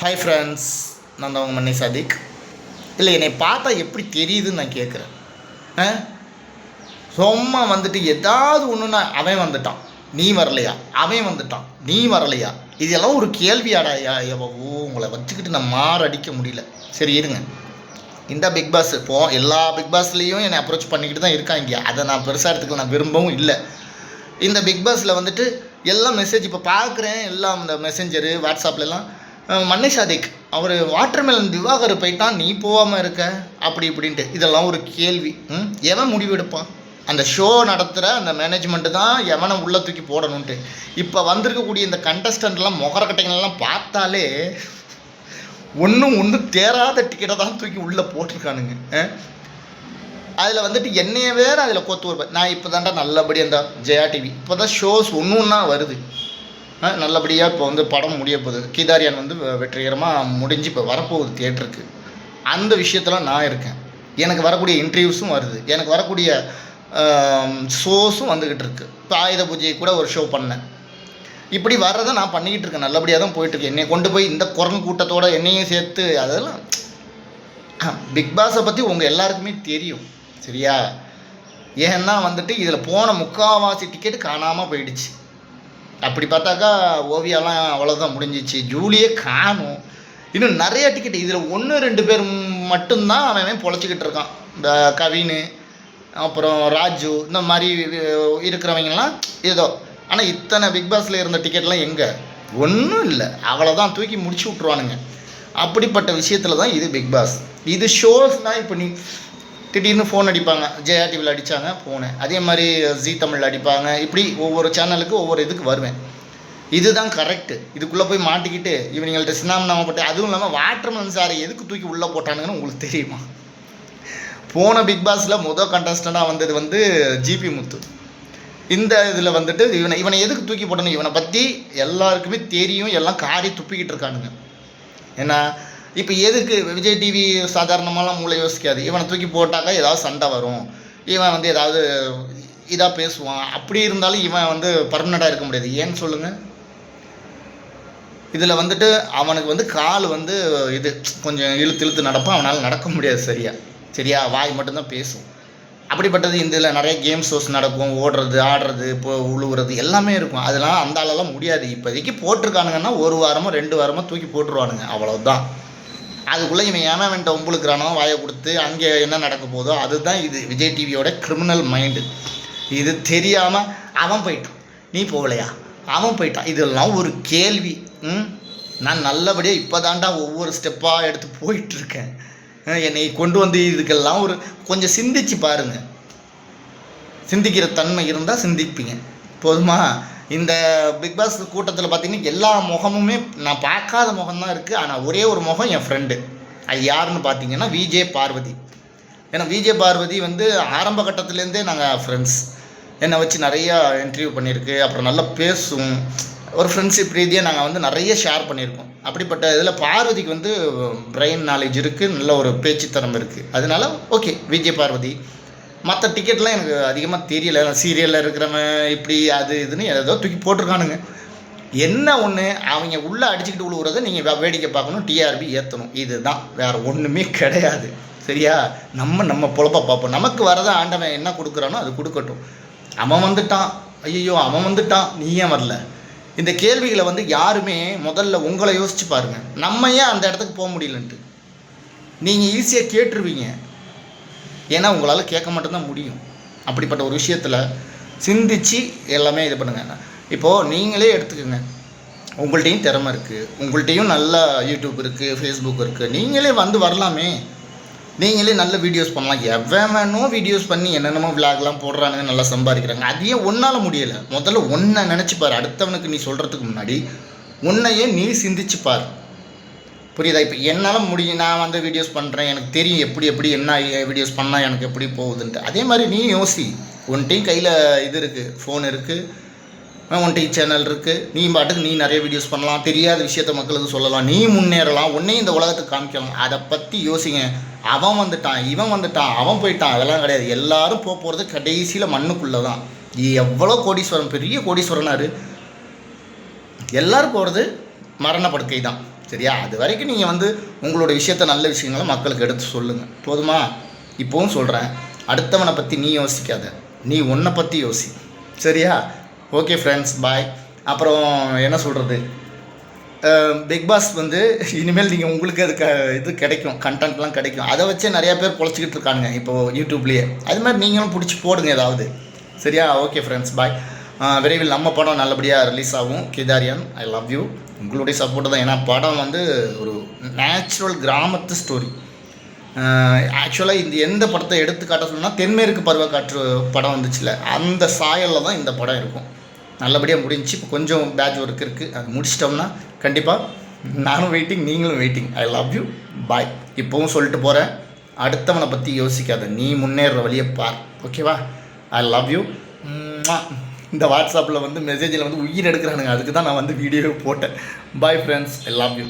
Hi friends நான் தான் உங்கள் மன்னி சதிக். இல்லை என்னை பார்த்தா எப்படி தெரியுதுன்னு நான் கேட்குறேன். ஆ? சும்மா வந்துட்டு ஏதாவது ஒன்றுன்னா அவன் வந்துட்டான். நீ வரலையா? அவன் வந்துட்டான். நீ வரலையா? இதெல்லாம் ஒரு கேள்வியாடா யா- எவ்வளோ உங்களை வச்சுக்கிட்டு நான் மாறடிக்க முடியல. சரி இருங்க. இந்த பிக் பாஸ் இப்போ எல்லா பிக் பாஸ்லேயும் என்னை அப்ரோச் பண்ணிக்கிட்டு தான் இருக்காங்க. அதை நான் பெருசாக எடுத்துக்க நான் விரும்பவும் இல்லை. இந்த பிக் பாஸில் வந்துட்டு எல்லாம் மெசேஜ் இப்போ பார்க்குறேன் எல்லாம் இந்த மெசேஞ்சரு வாட்ஸ்அப்லலாம் மன்னை சாதிக் அவர் வாட்டர்மெலன் திவாகர் போயிட்டான் நீ போகாமல் இருக்க? அப்படி இப்படின்ட்டு. இதெல்லாம் ஒரு கேள்வி. ம்? எவன் முடிவெடுப்பான் அந்த ஷோ நடத்துகிற அந்த மேனேஜ்மெண்ட்டு தான் எவனை உள்ளே தூக்கி போடணுன்ட்டு. இப்போ வந்திருக்கக்கூடிய இந்த கண்டஸ்டண்ட்லாம் முகரக்கட்டைங்கள்லாம் பார்த்தாலே ஒன்றும் ஒன்றும் தேராத டிக்கெட்டை தான் தூக்கி உள்ளே போட்டிருக்கானுங்க. அதில் வந்துட்டு என்னைய வேறு அதில் கொத்து வருவேன் நான் இப்போ தான்டா நல்லபடியாக அந்த ஜெயா டிவி இப்போ தான் ஷோஸ் ஒன்று ஒன்றா வருது. நல்லபடியாக இப்போ வந்து படம் முடிய போகுது. கீதாரியான் வந்து வெற்றிகரமாக முடிஞ்சு இப்போ வரப்போகுது தியேட்டருக்கு. அந்த விஷயத்தில் நான் இருக்கேன். எனக்கு வரக்கூடிய இன்டர்வியூஸும் வருது. எனக்கு வரக்கூடிய ஷோஸும் வந்துக்கிட்டு இருக்கு. இப்போ ஆயுத பூஜையை கூட ஒரு ஷோ பண்ணேன். இப்படி வர்றதை நான் பண்ணிக்கிட்டு இருக்கேன். நல்லபடியாக தான் போயிட்டுருக்கு என்னை கொண்டு போய் இந்த குரங்கு கூட்டத்தோட என்னையும் சேர்த்து அதெல்லாம் பிக் பாஸை பற்றி உங்கள் எல்லாருக்குமே தெரியும். சரியா? ஏன்னா வந்துட்டு இதில் போன முக்காவாசி டிக்கெட் காணாமல் போயிடுச்சு. அப்படி பார்த்தாக்கா ஓவியாலாம் அவ்வளோதான் முடிஞ்சிச்சு. ஜூலியே காணும். இன்னும் நிறைய டிக்கெட் இதில் ஒன்று ரெண்டு பேர் மட்டும்தான் அவன் பொழைச்சிக்கிட்டு இருக்கான். இந்த கவின் அப்புறம் ராஜு இந்த மாதிரி இருக்கிறவங்கலாம் ஏதோ. ஆனால் இத்தனை பிக் பாஸில் இருந்த டிக்கெட்லாம் எங்கே? ஒன்றும் இல்லை. அவ்வளோதான் தூக்கி முடிச்சு விட்ருவானுங்க அப்படிப்பட்ட விஷயத்தில் தான் இது பிக் பாஸ் இது ஷோஸ்னால் இப்போ நீ திடீர்னு ஃபோன் அடிப்பாங்க. ஜெயா டிவியில் அடித்தாங்க போனேன் அதே மாதிரி ஜீ தமிழில் அடிப்பாங்க. இப்படி ஒவ்வொரு சேனலுக்கு ஒவ்வொரு இதுக்கு வருவேன். இதுதான் கரெக்டு இதுக்குள்ளே போய் மாட்டிக்கிட்டு இவங்கள்ட்ட போட்டு அதுவும் இல்லாமல் வாட்டர்மேன் சாரை எதுக்கு தூக்கி உள்ளே போட்டானுங்கன்னு உங்களுக்கு தெரியுமா? போன பிக் பாஸில் முதல் கண்டஸ்டண்டாக வந்தது வந்து ஜிபி முத்து. இந்த இதில் வந்துட்டு இவனை இவனை எதுக்கு தூக்கி போட்டணும் இவனை பற்றி எல்லாருக்குமே தெரியும் எல்லாம் காரி துப்பிக்கிட்டு இருக்கானுங்க. ஏன்னா இப்போ எதுக்கு? விஜய் டிவி சாதாரணமாலாம் மூளை யோசிக்காது. இவனை தூக்கி போட்டாக்கா ஏதாவது சண்டை வரும். இவன் வந்து ஏதாவது இதாக பேசுவான். அப்படி இருந்தாலும் இவன் வந்து பர்மனெண்ட்டாக இருக்க முடியாது. ஏன்னு சொல்லுங்கள் இதில் வந்துட்டு அவனுக்கு வந்து கால் வந்து இது கொஞ்சம் இழுத்து இழுத்து நடப்பான். அவனால் நடக்க முடியாது சரியா. சரியா? வாய் மட்டும்தான் பேசும். அப்படிப்பட்டது இதில் நிறைய கேம் ஷோஸ் நடக்கும். ஓடுறது ஆடுறது இப்போ உழுவுறது எல்லாமே இருக்கும். அதெல்லாம் அந்த ஆளெல்லாம் முடியாது. இப்போதைக்கு போட்டிருக்கானுங்கன்னா ஒரு வாரமோ ரெண்டு வாரமோ தூக்கி போட்டுருவானுங்க. அவ்வளோதான் அதுக்குள்ளே இவன் ஏன் வேண்ட வாயை கொடுத்து அங்கே என்ன நடக்க போதோ அதுதான் இது. விஜய் டிவியோட கிரிமினல் மைண்டு இது தெரியாமல் அவன் போயிட்டான். நீ போகலையா? அவன் போயிட்டான். இதெல்லாம் ஒரு கேள்வி. ம்? நான் நல்லபடியாக இப்போ தாண்டா ஒவ்வொரு ஸ்டெப்பாக எடுத்து போயிட்டுருக்கேன். என்னை கொண்டு வந்து இதுக்கெல்லாம் ஒரு கொஞ்சம் சிந்திச்சு பாருங்கள் சிந்திக்கிற தன்மை இருந்தால் சிந்திப்பீங்க. போதுமா? இந்த பிக் பாஸ் கூட்டத்தில் பார்த்தீங்கன்னா எல்லா முகமுமே நான் பார்க்காத முகம்தான் இருக்குது ஆனால் ஒரே ஒரு முகம் என் ஃப்ரெண்டு அது யாருன்னு பார்த்தீங்கன்னா விஜே பார்வதி ஏன்னா விஜே பார்வதி வந்து ஆரம்ப கட்டத்துலேருந்தே நாங்கள் ஃப்ரெண்ட்ஸ் என்னை வச்சு நிறையா இன்டர்வியூ பண்ணியிருக்கு. அப்புறம் நல்லா பேசும். ஒரு ஃப்ரெண்ட்ஷிப் ரீதியாக நாங்கள் வந்து நிறைய ஷேர் பண்ணியிருக்கோம். அப்படிப்பட்ட இதில் பார்வதிக்கு வந்து பிரெயின் நாலேஜ் இருக்குது நல்ல ஒரு பேச்சுத்தரம் இருக்குது அதனால ஓகே விஜய் பார்வதி மற்ற டிக்கெட்லாம் எனக்கு அதிகமாக தெரியல. சீரியலில் இருக்கிறவன் இப்படி அது இதுன்னு ஏதோ தூக்கி போட்டிருக்கானுங்க. என்ன ஒன்று அவங்க உள்ளே அடிச்சுக்கிட்டு விழுவுறதை நீங்கள் வேடிக்கை பார்க்கணும். டிஆர்பி ஏற்றணும் இதுதான். வேறு ஒன்றுமே கிடையாது. சரியா? நம்ம நம்ம பொழப்ப பார்ப்போம். நமக்கு வரதை ஆண்டவன் என்ன கொடுக்குறானோ அது கொடுக்கட்டும். அவன் வந்துட்டான். ஐயோ அவன் வந்துட்டான். நீ ஏன் வரல? இந்த கேள்விகளை வந்து யாருமே முதல்ல உங்களை யோசிச்சு பாருங்க. நம்ம ஏன் அந்த இடத்துக்கு போக முடியலன்ட்டு? நீங்கள் ஈஸியாக கேட்டுருவீங்க. ஏன்னா உங்களால் கேட்க மட்டும்தான் முடியும். அப்படிப்பட்ட ஒரு விஷயத்தில் சிந்திச்சு எல்லாமே இது பண்ணுங்க. இப்போது நீங்களே எடுத்துக்கோங்க. உங்கள்கிட்டையும் திறமை இருக்குது உங்கள்கிட்டையும் நல்ல யூடியூப் இருக்குது ஃபேஸ்புக் இருக்குது நீங்களே வந்து வரலாமே. நீங்களே நல்ல வீடியோஸ் பண்ணலாம். எவன் வேணும் வீடியோஸ் பண்ணி என்னென்னமோ விளாக்லாம் போடுறானுங்க நல்லா சம்பாதிக்கிறாங்க. அதையே ஒன்றால் முடியலை. முதல்ல ஒன்றை நினச்சி அடுத்தவனுக்கு நீ சொல்கிறதுக்கு முன்னாடி உன்னையே நீ சிந்திச்சு பார். புரியுதா? இப்போ என்னால் முடியும் நான் வந்து வீடியோஸ் பண்ணுறேன் எனக்கு தெரியும் எப்படி எப்படி என்ன வீடியோஸ் பண்ணால் எனக்கு எப்படி போகுதுன்ட்டு. அதே மாதிரி நீ யோசி. உன்ட்டையும் கையில் இது இருக்குது ஃபோன் இருக்குது உன்ட்டையும் சேனல் இருக்குது நீ பாட்டுக்கு நீ நிறைய வீடியோஸ் பண்ணலாம் தெரியாத விஷயத்த மக்களுக்கு சொல்லலாம். நீ முன்னேறலாம் உன்னையும் இந்த உலகத்துக்கு காமிக்கலாம். அதை பற்றி யோசிங்க. அவன் வந்துட்டான் இவன் வந்துட்டான் அவன் போயிட்டான் அதெல்லாம் கிடையாது. எல்லாரும் போக போகிறது கடைசியில் மண்ணுக்குள்ளே தான் எவ்வளோ கோடீஸ்வரன் பெரிய கோடீஸ்வரனாரு எல்லோரும் போகிறது மரண படுக்கை தான் சரியா? அது வரைக்கும் நீங்கள் வந்து உங்களோட விஷயத்த நல்ல விஷயங்களை மக்களுக்கு எடுத்து சொல்லுங்கள் போதுமா? இப்போவும் சொல்கிறேன் அடுத்தவனை பற்றி நீ யோசிக்காத. நீ உன்னை பற்றி யோசி. சரியா? ஓகே ஃப்ரெண்ட்ஸ் பாய் அப்புறம் என்ன சொல்கிறது பிக் பாஸ் வந்து இனிமேல் நீங்கள் உங்களுக்கு அது க இது கிடைக்கும். கண்டென்ட்லாம் கிடைக்கும். அதை வச்சே நிறையா பேர் பொழைச்சிக்கிட்டு இருக்காங்க இப்போது யூடியூப்லேயே அது மாதிரி நீங்களும் பிடிச்சி போடுங்க ஏதாவது. சரியா? ஓகே ஃப்ரெண்ட்ஸ் பாய் விரைவில் நம்ம படம் நல்லபடியாக ரிலீஸ் ஆகும். கேதாரியன் ஐ லவ் யூ உங்களுடைய சப்போர்ட்டு தான். ஏன்னா படம் வந்து ஒரு நேச்சுரல் கிராமத்து ஸ்டோரி ஆக்சுவலாக இந்த எந்த படத்தை எடுத்துக்காட்ட சொன்னால் தென்மேற்கு பருவக்காற்று படம் வந்துச்சுல அந்த சாயலில் தான் இந்த படம் இருக்கும். நல்லபடியாக முடிஞ்சுச்சு இப்போ கொஞ்சம் பேட்ச் ஒர்க் இருக்குது அது முடிச்சிட்டோம்னா கண்டிப்பாக நானும் வெயிட்டிங் நீங்களும் waiting I love you bye இப்போவும் சொல்லிட்டு போகிறேன் அடுத்தவனை பற்றி யோசிக்காத. நீ முன்னேற வழியை பார். ஓகேவா ஐ லவ் யூ இந்த வாட்ஸ்அப்பில் வந்து மெசேஜில் வந்து உயிர் எடுக்கிறானுங்க. அதுக்கு தான் நான் வந்து வீடியோ போட்டேன். பாய் ஃப்ரெண்ட்ஸ் எல்லாம் யூ